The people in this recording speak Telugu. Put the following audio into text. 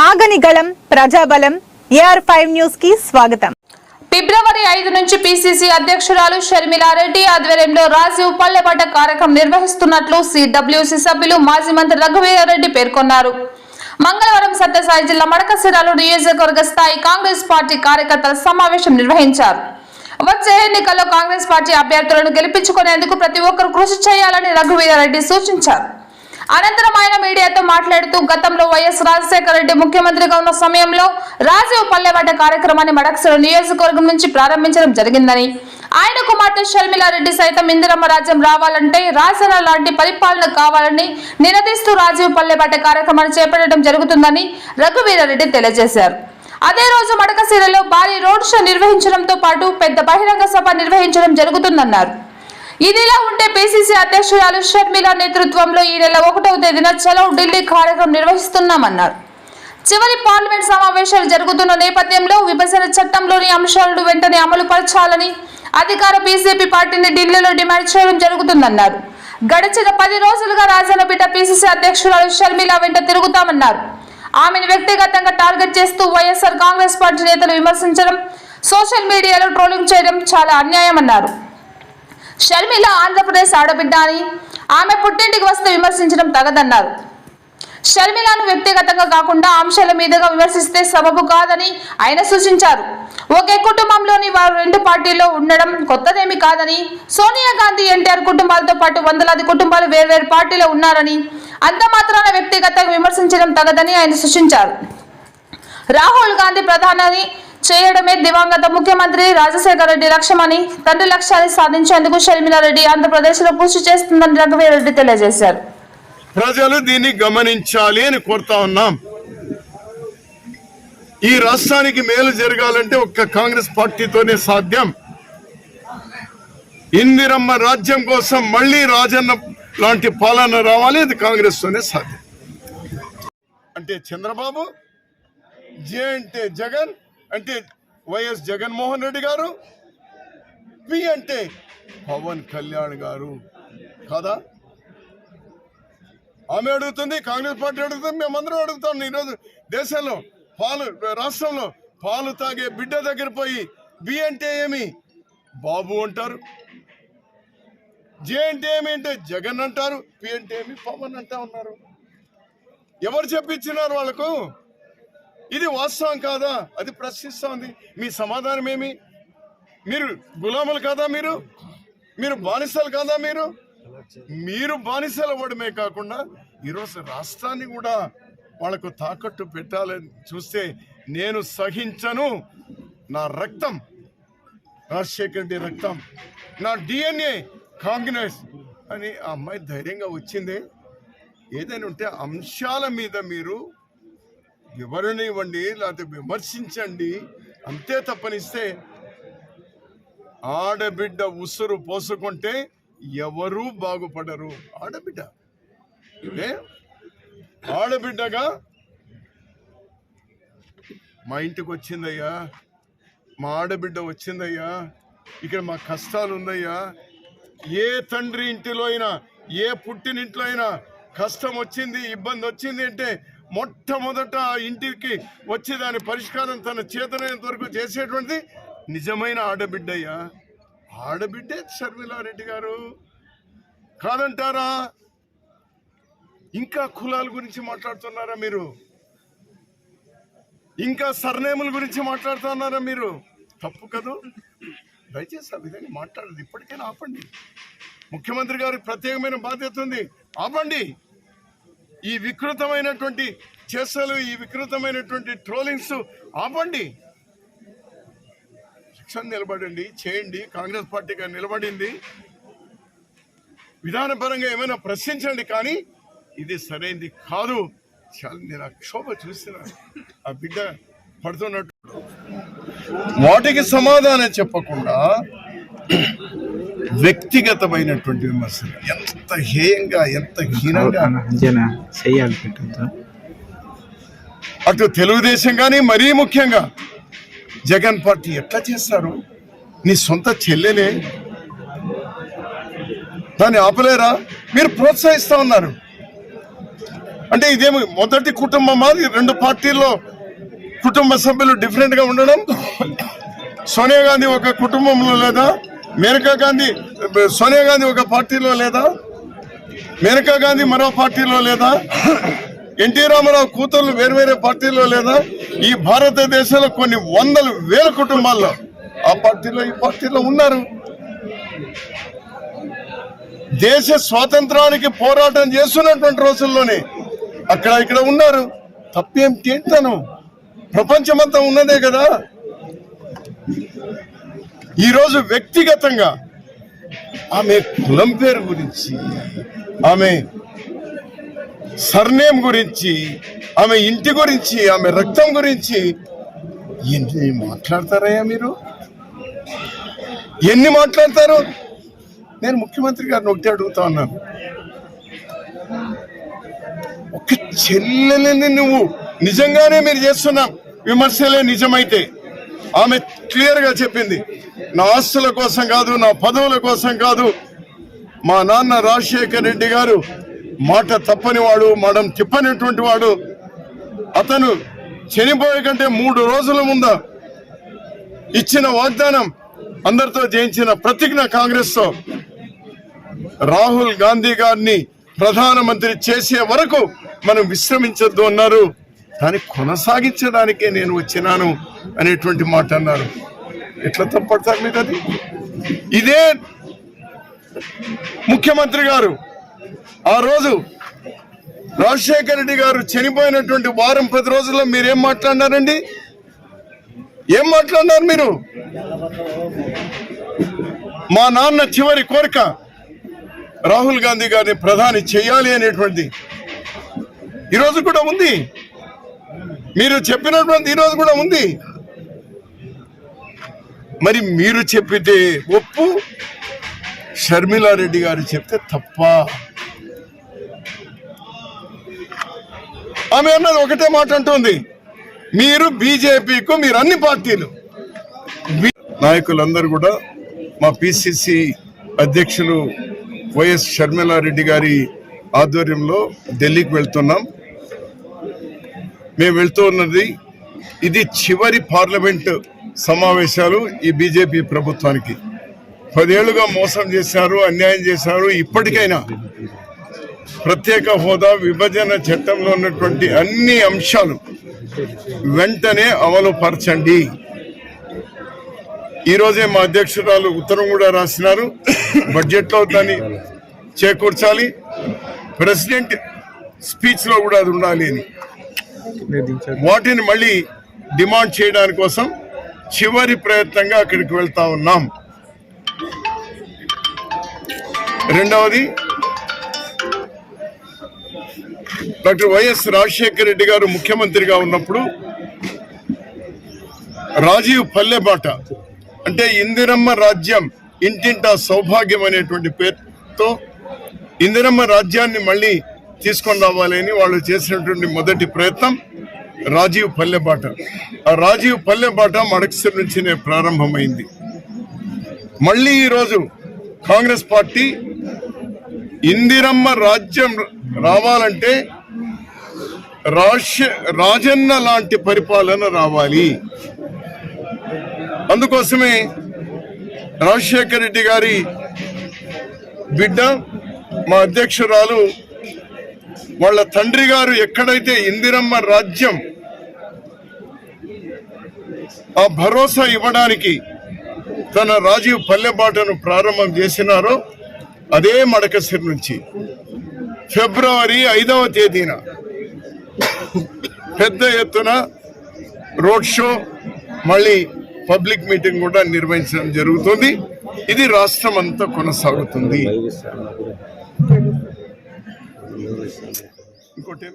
ఆగని గళం ప్రజాబలం ఏఆర్ ఫైవ్ న్యూస్కి స్వాగతం. ఫిబ్రవరి ఐదు నుంచి పిసిసి అధ్యక్షురాలు షర్మిలారెడ్డి ఆధ్వర్యంలో రాజీవ్ పల్లెపాట కార్యక్రమం నిర్వహిస్తున్నట్లు సిడబ్ల్యూసి సభ్యులు మాజీ మంత్రి రఘువీరారెడ్డి పేర్కొన్నారు. మంగళవారం సత్యసాయి జిల్లా మడకసిరాలు నియోజకవర్గ స్థాయి కాంగ్రెస్ పార్టీ కార్యకర్తల సమావేశం నిర్వహించారు. వచ్చే ఎన్నికల్లో కాంగ్రెస్ పార్టీ అభ్యర్థులను గెలిపించుకునేందుకు ప్రతి ఒక్కరూ కృషి చేయాలని రఘువీరారెడ్డి సూచించారు. అనంతరం ఆయన మీడియాతో మాట్లాడుతూ గతంలో వైఎస్ రాజశేఖర రెడ్డి ముఖ్యమంత్రిగా ఉన్న సమయంలో రాజీవ్ పల్లెవాట కార్యక్రమాన్ని మడక్సర నియోజకవర్గం నుంచి ప్రారంభించడం జరిగిందని. ఆయన కుమార్తె షర్మిలారెడ్డి సైతం ఇందిరమ్మ రాజ్యం రావాలంటే రాజన లాంటి పరిపాలన కావాలని నినదిస్తూ రాజీవ్ పల్లెబాట కార్యక్రమాన్ని చేపట్టడం జరుగుతుందని రఘువీరారెడ్డి తెలియజేశారు. అదే రోజు మడకశిరలో భారీ రోడ్ షో నిర్వహించడంతో పాటు పెద్ద బహిరంగ సభ నిర్వహించడం జరుగుతుందన్నారు. ఇదిలా ఉంటే పిసిసి అధ్యక్షురాలు షర్మిల నేతృత్వంలో ఈ నెల ఒకటవ తేదీన చలో ఢిల్లీ కార్యక్రమం నిర్వహిస్తున్నామన్నారు. చివరి పార్లమెంట్ సమావేశాలు జరుగుతున్న నేపథ్యంలో విభజన చట్టంలోని అంశాలను వెంటనే అమలు పరచాలని అధికార బీజేపీ పార్టీని ఢిల్లీలో డిమాండ్ చేయడం జరుగుతుందన్నారు. గడిచిన పది రోజులుగా రాజన్నపేట పిసిసి అధ్యక్షురాలు షర్మిల వెంట తిరుగుతామన్నారు. ఆమెను వ్యక్తిగతంగా టార్గెట్ చేస్తూ వైఎస్ఆర్ కాంగ్రెస్ పార్టీ నేతలు విమర్శించడం సోషల్ మీడియాలో ట్రోలింగ్ చేయడం చాలా అన్యాయమన్నారు. షర్మిల ఆంధ్రప్రదేశ్ ఆడబిడ్డ అని ఆమె పుట్టింటికి వస్తే విమర్శించడం తగదన్నారు. షర్మిలను వ్యక్తిగతంగా కాకుండా అంశాల మీదుగా విమర్శిస్తే సబబు కాదని ఆయన సూచించారు. ఒకే కుటుంబంలోని వారు రెండు పార్టీల్లో ఉండడం కొత్తదేమి కాదని సోనియా గాంధీ ఎన్టీఆర్ కుటుంబాలతో పాటు వందలాది కుటుంబాలు వేర్వేరు పార్టీలో ఉన్నారని అంత మాత్రాన వ్యక్తిగతంగా విమర్శించడం తగదని ఆయన సూచించారు. రాహుల్ గాంధీ ప్రధాని చేయడమే దివంగత ముఖ్యమంత్రి రాజశేఖర రెడ్డి లక్ష్యమని తండ్రి లక్ష్యాన్ని సాధించేందుకు షర్మిలారెడ్డి ఆంధ్రప్రదేశ్లో కృషి చేస్తుందని రఘువీరెడ్డి తెలియజేశారు. ప్రజలు దీన్ని గమనించాలి అని కోరుతా ఉన్నాం. ఈ రాష్ట్రానికి మేలు జరగాలంటే ఒక్క కాంగ్రెస్ పార్టీతోనే సాధ్యం. ఇందిరమ్మ రాజ్యం కోసం మళ్ళీ రాజన్న లాంటి పాలన రావాలి అది కాంగ్రెస్ తోనే సాధ్యం. అంటే చంద్రబాబు జే అంటే జగన్ అంటే వైఎస్ జగన్మోహన్ రెడ్డి గారు? పి అంటే పవన్ కళ్యాణ్ గారు. కదా? ఆమె అడుగుతుంది కాంగ్రెస్ పార్టీ అడుగుతుంది మేమందరం అడుగుతాం. ఈరోజు దేశంలో పాలు రాష్ట్రంలో పాలు తాగే బిడ్డ దగ్గర పోయి బి అంటే ఏమి? బాబు అంటారు. జే అంటే ఏమి అంటే జగన్ అంటారు పి అంటే ఏమి? పవన్ అంటా ఉన్నారు. ఎవరు చెప్పించినారు వాళ్ళకు? ఇది వాస్తవం కాదా? అది ప్రశ్నిస్తోంది. మీ సమాధానం ఏమి మీరు గులాములు కాదా మీరు? మీరు బానిసలు కాదా మీరు? మీరు బానిసలు అవ్వడమే కాకుండా ఈరోజు రాష్ట్రాన్ని కూడా వాళ్ళకు తాకట్టు పెట్టాలని చూస్తే నేను సహించను. నా రక్తం రాజశేఖర్ రెడ్డి రక్తం నా డిఎన్ఏ కాంగ్రెస్ అని ఆ అమ్మాయి ధైర్యంగా వచ్చింది. ఏదైనా ఉంటే అంశాల మీద మీరు వివరణ ఇవ్వండి లేకపోతే విమర్శించండి అంతే తప్పనిస్తే ఆడబిడ్డ ఉసురు పోసుకుంటే ఎవరూ బాగుపడరు. ఆడబిడ్డ. ఇదే ఆడబిడ్డగా మా ఇంటికి వచ్చిందయ్యా మా ఆడబిడ్డ వచ్చిందయ్యా ఇక్కడ మా కష్టాలు ఉందయ్యా ఏ తండ్రి ఇంటిలో అయినా ఏ పుట్టినింట్లో అయినా కష్టం వచ్చింది ఇబ్బంది వచ్చింది అంటే మొట్టమొదట ఇంటికి వచ్చి దాని పరిష్కారం తన చేతనైనంత వరకు చేసేటువంటిది నిజమైన ఆడబిడ్డయ్యా. ఆడబిడ్డే షర్మిలారెడ్డి గారు. కాదంటారా? ఇంకా కులాల గురించి మాట్లాడుతున్నారా మీరు? ఇంకా సర్నేముల గురించి మాట్లాడుతున్నారా మీరు? తప్పు కదూ? దయచేసి ఆ విధంగా మాట్లాడదు. ఇప్పటికైనా ఆపండి. ముఖ్యమంత్రి గారికి ప్రత్యేకమైన బాధ్యత ఉంది. ఆపండి. ఈ వికృతమైనటువంటి చేసలు ఈ వికృతమైనటువంటి ట్రోలింగ్స్ ఆపండి. శిక్షణ నిలబడండి చేయండి. కాంగ్రెస్ పార్టీగా నిలబడింది. విధానపరంగా ఏమైనా ప్రశ్నించండి కానీ ఇది సరైనది కాదు. చాలా నేను ఆ క్షోభ చూస్తున్నాను. ఆ బిడ్డ పడుతున్నట్టు. వాటికి సమాధానం చెప్పకుండా వ్యక్తిగతమైనటువంటి విమర్శలు. ఎంత హేయంగా ఎంత హీనంగా. పెట్టద్దు? అటు తెలుగుదేశం కానీ మరీ ముఖ్యంగా జగన్ పార్టీ ఎట్లా చేస్తారు? నీ సొంత చెల్లెలే. దాన్ని ఆపలేరా? మీరు ప్రోత్సహిస్తా ఉన్నారు. అంటే ఇదేమి మొదటి కుటుంబమా? ఈ రెండు పార్టీల్లో కుటుంబ సభ్యులు డిఫరెంట్గా ఉండడం? సోనియా గాంధీ ఒక కుటుంబంలో లేదా? మేనకా గాంధీ సోనియా గాంధీ ఒక పార్టీలో లేదా? మేనకా గాంధీ మరో పార్టీలో లేదా? ఎన్టీ రామారావు కూతుర్లు వేరువేరే పార్టీలో లేదా? ఈ భారతదేశంలో కొన్ని వందల వేల కుటుంబాల్లో ఆ పార్టీలో ఈ పార్టీలో ఉన్నారు. దేశ స్వాతంత్రానికి పోరాటం చేస్తున్నటువంటి రోజుల్లోనే అక్కడ ఇక్కడ ఉన్నారు. తప్పేం ఏంటను? ప్రపంచమంతా ఉన్నదే కదా? ఈరోజు వ్యక్తిగతంగా ఆమె కులం పేరు గురించి ఆమె సర్నేమ్ గురించి ఆమె ఇంటి గురించి ఆమె రక్తం గురించి ఎన్ని మాట్లాడతారయ్యా మీరు? ఎన్ని మాట్లాడతారు? నేను ముఖ్యమంత్రి గారిని ఒకటి అడుగుతా ఉన్నాను. ఒక చెల్లెలని నువ్వు నిజంగానే మీరు చేస్తున్నాం విమర్శలే నిజమైతే ఆమె క్లియర్గా చెప్పింది. నా ఆస్తుల కోసం కాదు నా పదవుల కోసం కాదు. మా నాన్న రాజశేఖర్ రెడ్డి గారు మాట తప్పని వాడు మడం తిప్పనటువంటి వాడు. అతను చనిపోయే కంటే మూడు రోజుల ముంద ఇచ్చిన వాగ్దానం అందరితో చేయించిన ప్రతిజ్ఞ కాంగ్రెస్తో రాహుల్ గాంధీ గారిని ప్రధానమంత్రి చేసే వరకు మనం విశ్రమించొద్దు అన్నారు. దాన్ని కొనసాగించడానికే నేను వచ్చినాను అనేటువంటి మాట అన్నారు. ఎట్లా తప్పడతారు మీద అది? ఇదే ముఖ్యమంత్రి గారు ఆ రోజు రాజశేఖర రెడ్డి గారు చనిపోయినటువంటి వారం పది రోజుల్లో మీరేం మాట్లాడినారండి? ఏం మాట్లాడినారు మీరు? మా నాన్న చివరి కోరిక రాహుల్ గాంధీ గారిని ప్రధాని చేయాలి అనేటువంటిది. ఈరోజు కూడా ఉంది. మీరు చెప్పినటువంటి ఈరోజు కూడా ఉంది. మరి మీరు చెప్పితే ఒప్పు? షర్మిలారెడ్డి గారు చెప్తే తప్ప. ఆమె అన్నది ఒకటే మాట అంటుంది. మీరు బీజేపీకు మీరు అన్ని పార్టీలు. నాయకులందరూ కూడా మా పిసిసి అధ్యక్షులు వైఎస్ షర్మిలారెడ్డి గారి ఆధ్వర్యంలో ఢిల్లీకి వెళ్తున్నాం. మేము వెళ్తూ ఉన్నది. ఇది చివరి పార్లమెంట్ సమావేశాలు ఈ బీజేపీ ప్రభుత్వానికి. పదేళ్ళుగా మోసం చేశారు అన్యాయం చేశారు. ఇప్పటికైనా ప్రత్యేక హోదా విభజన చట్టంలో ఉన్నటువంటి అన్ని అంశాలు వెంటనే అమలుపరచండి. ఈరోజే మా అధ్యక్షురాలు ఉత్తరం కూడా రాసినారు. బడ్జెట్లో దాన్ని చేకూర్చాలి. ప్రెసిడెంట్ స్పీచ్లో కూడా అది ఉండాలి అని. వాటిని మళ్ళీ డిమాండ్ చేయడానికి కోసం చివరి ప్రయత్నంగా అక్కడికి వెళ్తా ఉన్నాం. రెండవది డాక్టర్ వైఎస్ రాజశేఖర రెడ్డి గారు ముఖ్యమంత్రిగా ఉన్నప్పుడు రాజీవ్ పల్లెబాట అంటే ఇందిరమ్మ రాజ్యం ఇంటింటా సౌభాగ్యం అనేటువంటి పేరుతో ఇందిరమ్మ రాజ్యాన్ని మళ్ళీ తీసుకొని రావాలని వాళ్ళు చేసినటువంటి మొదటి ప్రయత్నం రాజీవ్ పల్లెబాట ఆ రాజీవ్ పల్లెబాట మడకసిరి నుంచినే ప్రారంభమైంది. మళ్ళీ ఈరోజు కాంగ్రెస్ పార్టీ ఇందిరమ్మ రాజ్యం రావాలంటే రాజ రాజన్న లాంటి పరిపాలన రావాలి. అందుకోసమే రాజశేఖర రెడ్డి గారి బిడ్డ మా అధ్యక్షురాలు వాళ్ళ తండ్రి గారు ఎక్కడైతే ఇందిరమ్మ రాజ్యం ఆ భరోసా ఇవ్వడానికి తన రాజీవ్ పల్లెబాటను ప్రారంభం చేసినారో అదే మడకసిరి నుంచి. ఫిబ్రవరి ఐదవ తేదీన పెద్ద ఎత్తున రోడ్ షో మళ్ళీ పబ్లిక్ మీటింగ్ కూడా నిర్వహించడం జరుగుతుంది. ఇది రాష్ట్రం అంతా కొనసాగుతుంది. ఇంకోటి